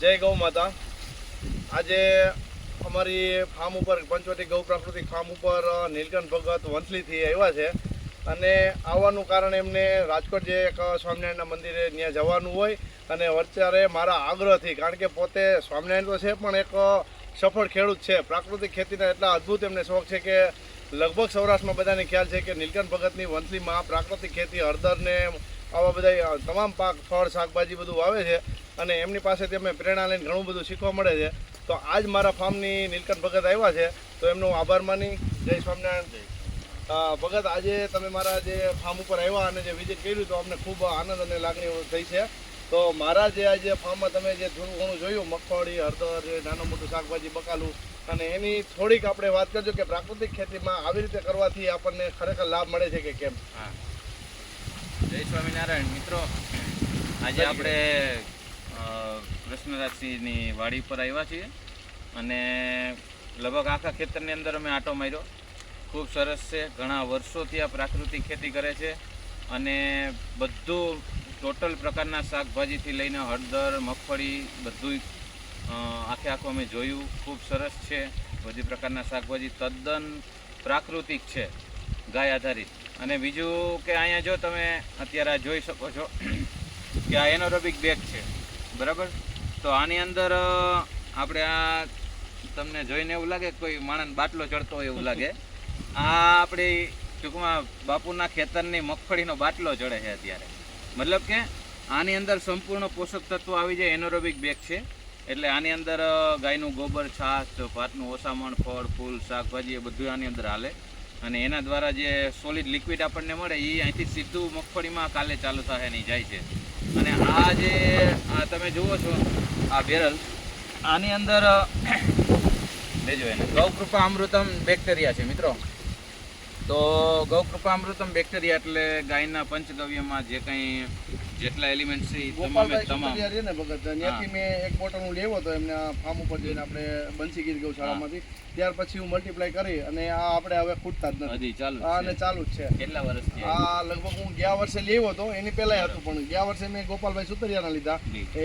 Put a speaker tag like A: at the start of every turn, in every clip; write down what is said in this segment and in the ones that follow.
A: જય ગૌ માતા. આજે અમારી ફાર્મ ઉપર, પંચવટી ગૌ પ્રાકૃતિક ફાર્મ ઉપર નીલકંઠ ભગત વંથલીથી આવ્યા છે. અને આવવાનું કારણ એમને રાજકોટ જે એક સ્વામિનારાયણના મંદિરે ત્યાં જવાનું હોય, અને અત્યારે મારા આગ્રહથી, કારણ કે પોતે સ્વામિનારાયણ તો છે, પણ એક સફળ ખેડૂત છે. પ્રાકૃતિક ખેતીના એટલા અદ્ભુત એમને શોખ છે કે લગભગ સૌરાષ્ટ્રમાં બધાને ખ્યાલ છે કે નીલકંઠ ભગતની વંથલીમાં પ્રાકૃતિક ખેતી હળદરને આવા બધા તમામ પાક ફળ શાકભાજી બધું વાવે છે અને એમની પાસેથી અમે પ્રેરણા લઈને ઘણું બધું શીખવા મળે છે. તો આજ મારા ફાર્મની નીલકંઠ ભગત આવ્યા છે. તો એમનો આભાર માની. જય સ્વામિનારાયણ. ભગત આજે તમે મારા જે ફાર્મ ઉપર આવ્યા અને જે વિઝિટ કર્યું તો અમને ખૂબ આનંદ અને લાગણી થઈ છે. તો મારા જે આજે ફાર્મમાં તમે જે થોડું ઘણું જોયું મગફળી હળદર જે નાનું મોટું શાકભાજી બકાલું અને એની થોડીક આપણે વાત કરજો કે પ્રાકૃતિક ખેતીમાં આવી રીતે કરવાથી આપણને ખરેખર લાભ મળે છે કે કેમ?
B: હા. જય સ્વામિનારાયણ મિત્રો. આજે આપણે કૃષ્ણરાજસિંહની વાડી પર આવ્યા છીએ અને લગભગ આખા ખેતરની અંદર અમે આટો માર્યો. ખૂબ સરસ છે. ઘણા વર્ષોથી આ પ્રાકૃતિક ખેતી કરે છે અને બધું ટોટલ પ્રકારના શાકભાજીથી લઈને હળદર મગફળી બધું આખે આખું અમે જોયું. ખૂબ સરસ છે. બધી પ્રકારના શાકભાજી તદ્દન પ્રાકૃતિક છે ગાય આધારિત. અને બીજું કે અહીંયા જો તમે અત્યારે જોઈ શકો છો કે આ એનોરોબિક બેગ છે. બરાબર? તો આની અંદર આપણે આ તમને જોઈને એવું લાગે કોઈ માણસ બાટલો ચડતો હોય એવું લાગે. આ આપણી ટૂંકમાં બાપુના ખેતરની મગફળીનો બાટલો ચડે છે અત્યારે. મતલબ કે આની અંદર સંપૂર્ણ પોષક તત્વો આવી જાય, એનોરોબિક બેગ છે. એટલે આની અંદર ગાયનું ગોબર, છાશ, ભાતનું ઓસામણ ફળ, ફૂલ, શાકભાજી એ બધું આની અંદર હાલે. અને એના દ્વારા જે સોલિડ લિક્વિડ આપણને મળે એ અહીંથી સીધું મગફળીમાં કાલે ચાલુ થાય નહીં જાય છે. અને આ જે, આ તમે જુઓ છો, આ બેરલ, આની અંદર, લેજો એને. ગૌકૃપા અમૃતમ બેક્ટેરિયા છે, મિત્રો. તો ગૌકૃપા અમૃતમ બેક્ટેરિયા એટલે ગાયના પંચગવ્યમાં જે કંઈ જેટલા એલિમેન્ટ છે તમામે તમામ.
A: તૈયાર છે ને ભગત ત્યાંથી મેં એક બોટલ હું લેવો તો એમને ફાર્મ ઉપર જઈને આપણે બંસીગીર ગૌશાળામાંથી ત્યાર પછી હું મલ્ટીપ્લાય કરી અને આ આપણે હવે ખૂટતા જ નથી.
B: ચાલુ
A: અને ચાલુ જ છે.
B: કેટલા વર્ષથી
A: આ લગભગ હું ગયા વર્ષે લેવો હતો એની પહેલા હતું પણ ગયા વર્ષે મેં ગોપાલભાઈ સુતરિયાના લીધા.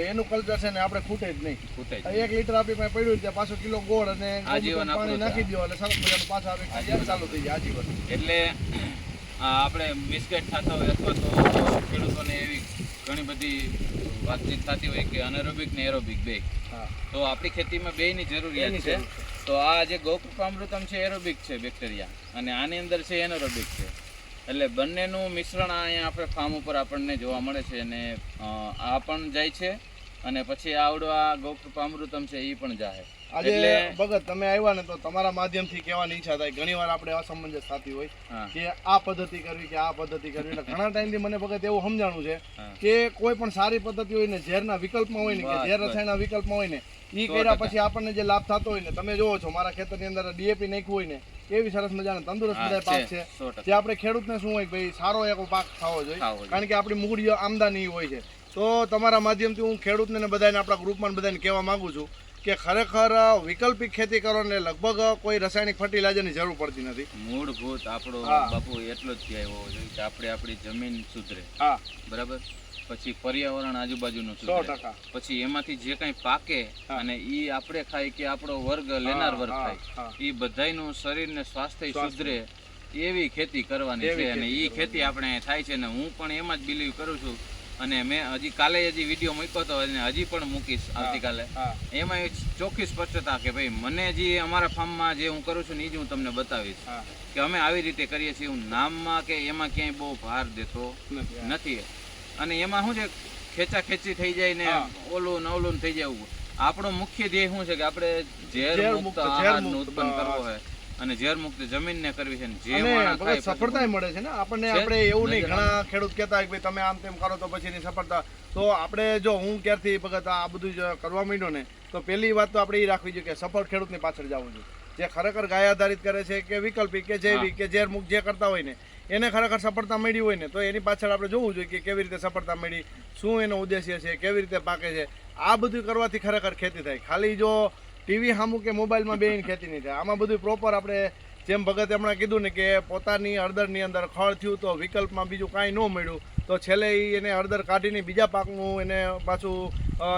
A: એનું કલ્ચર છે ને આપણે ખૂટે જ નહીં.
B: ખૂટે
A: એક લીટર આપી પાસે પડ્યું ત્યાં પાછો કિલો ગોળ અને પાણી નાખી દો એટલે સરસ મજાનું પાછા આવે ચાલુ થઈ જાય આજીવન.
B: એટલે આ આપણે બિસ્કેટ થતા હોય અથવા તો ખેડૂતોને એવી ઘણી બધી વાતચીત થતી હોય કે અનેરોબિક ને એરોબિક બે. તો આપણી ખેતીમાં બેયની જરૂરિયાત છે. તો આ જે ગૌકૃપામૃતમ છે એરોબિક છે બેક્ટેરિયા અને આની અંદર છે એનોરોબિક છે. એટલે બંનેનું મિશ્રણ આ અહીંયા આપણે ફાર્મ ઉપર આપણને જોવા મળે છે અને આ પણ જાય છે. અને પછી આવડો આ ગૌકૃપામૃતમ છે એ પણ જાય
A: આજે ભગત તમે આવ્યા ને તો તમારા માધ્યમથી કહેવાની ઈચ્છા થાય. ઘણી વાર આપણે અસમંજસ થતી હોય કે આ પદ્ધતિ કરવી કે આ પદ્ધતિ કરવી. એટલે ઘણા ટાઈમથી મને ભગત એવું સમજાણું છે કે કોઈ પણ સારી પદ્ધતિ હોય ને ઝેરના વિકલ્પમાં હોય ને કે ઝેર. રસાયણના વિકલ્પમાં હોય ને
B: એ
A: કર્યા પછી આપણને જે લાભ થતો હોય ને તમે જોવો છો મારા ખેતરની અંદર ડીએપી નાખ્યું હોય ને એવી સરસ મજાના તંદુરસ્ત બધા પાક
B: છે.
A: જે આપણે ખેડૂતને શું હોય ભાઈ સારો એવો પાક થવો જોઈએ. કારણ કે આપણી મૂડી આમદાની હોય છે. તો તમારા માધ્યમથી હું ખેડૂતને બધાને આપણા ગ્રુપમાં બધાને કહેવા માંગુ છું કે ખરેખર વૈકલ્પિક ખેતી કરો ને લગભગ કોઈ રાસાયણિક ફર્ટિલાઇઝરની જરૂર પડતી નથી.
B: મૂળભૂત આપણો બાપુ એટલો જ ધ્યાય હોવો જોઈએ કે આપણે આપણી જમીન સુધરે.
A: હા.
B: બરાબર? પછી પર્યાવરણ આજુબાજુનું સુધરે. પછી એમાંથી જે કંઈ પાકે અને ઈ આપણે ખાય કે આપણો વર્ગ લેનાર વર્ગ
A: થાય
B: ખાય. ઈ બધાયનું શરીરને સ્વાસ્થ્ય. સુધરે એવી ખેતી કરવાની છે અને ઈ ખેતી આપણે થાય છે ને હું પણ એમાં જ બિલીવ કરું છું અને મેં હજી કાલે હજી વીડિયો મૂક્યો હતો અને હજી પણ મૂકીશ આવતીકાલે. એમાં ચોખ્ખી સ્પષ્ટતા કે ભાઈ મને જે અમારા ફાર્મમાં જે હું કરું છું ને એ જ હું તમને બતાવીશ. કે અમે આવી રીતે કરીએ છીએ હું નામમાં કે એમાં ક્યાંય બહુ ભાર દેતો
A: નથી
B: અને એમાં શું છે ખેંચા ખેંચી થઈ જાય ને. ઓલું ને ઓલું થઈ જાય આપણો મુખ્ય ધ્યેય શું છે કે આપણે ઝેર મુક્ત
A: મુક્ત,
B: આહારનું ઉત્પન્ન કરવો હોય. અને ઝેર મુક્ત જમીનને કરવી છે જે
A: સફળતાય મળે છે ને? આપણને આપણે એવું નહીં ઘણા ખેડૂત કહેતા કે ભાઈ તમે આમ તેમ કરો તો પછી એની સફળતા. તો આપણે જો હું ક્યારથી ભગત આ બધું કરવા માંડ્યો ને તો પહેલી વાત તો આપણે એ રાખવી જોઈએ કે સફળ ખેડૂતની પાછળ જવું જોઈએ. જે ખરેખર ગાય આધારિત કરે છે કે વિકલ્પી કે જૈવિક કે ઝેર મુક્ત જે કરતા હોય ને એને ખરેખર સફળતા મળી હોય ને તો એની પાછળ આપણે જોવું જોઈએ કે કેવી રીતે સફળતા મળી શું એનો ઉદ્દેશ્ય છે કેવી રીતે પાકે છે. આ બધું કરવાથી ખરેખર ખેતી થાય. ખાલી જો ટીવી સામું કે મોબાઈલમાં બેહીને ખેતી નહીં થાય આમાં બધું પ્રોપર આપણે જેમ ભગત હમણાં કીધું ને કે પોતાની હળદરની અંદર ખળ થયું તો વિકલ્પમાં બીજું કાંઈ ન મળ્યું તો છેલ્લે એને હળદર કાઢીને બીજા પાકનું એને પાછું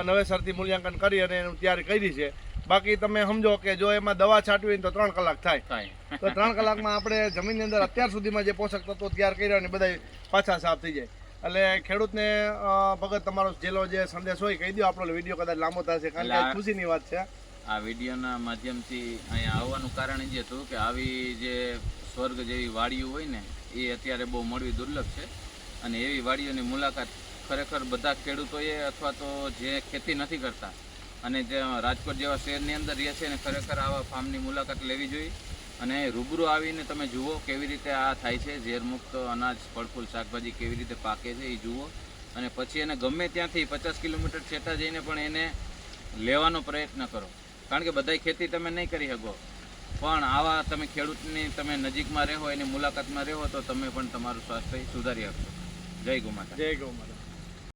A: નવેસરથી મૂલ્યાંકન કરી અને એનું તૈયારી કરી છે. બાકી તમે સમજો કે જો એમાં દવા છાંટવી તો ત્રણ કલાક થાય. તો ત્રણ કલાકમાં આપણે જમીનની અંદર અત્યાર સુધીમાં જે પોષક તત્વો તૈયાર કર્યા ને બધા પાછા સાફ થઈ જાય. એટલે ખેડૂતને ભગત તમારો જેલો જે સંદેશ હોય કહી દો આપણો વીડિયો કદાચ લાંબો થશે કારણ કે ખુશીની વાત છે.
B: આ વિડીયોના માધ્યમથી અહીંયા આવવાનું કારણ જ હતું કે આવી જે સ્વર્ગ જેવી વાડીઓ હોય ને, એ અત્યારે બહુ મળવી દુર્લભ છે. અને એવી વાડીઓની મુલાકાત ખરેખર બધા ખેડૂતોએ અથવા તો જે ખેતી નથી કરતા અને જે રાજકોટ જેવા શહેરની અંદર રહે છે ને, ખરેખર આવા ફાર્મની મુલાકાત લેવી જોઈએ. અને રૂબરૂ આવીને તમે જુઓ કેવી રીતે આ થાય છે. ઝેરમુક્ત અનાજ, ફળફૂલ, શાકભાજી કેવી રીતે પાકે છે એ જુઓ. અને પછી એને ગમે ત્યાંથી પચાસ કિલોમીટર છેટા જઈને પણ એને લેવાનો પ્રયત્ન કરો. કારણ કે બધાય ખેતી તમે નહીં કરી શકો. પણ આવા તમે ખેડૂતની તમે નજીકમાં રહો એની મુલાકાતમાં રહો તો તમે પણ તમારું સ્વાસ્થ્ય સુધારી શકશો જય ગૌ માતા.
A: જય ગૌ માતા.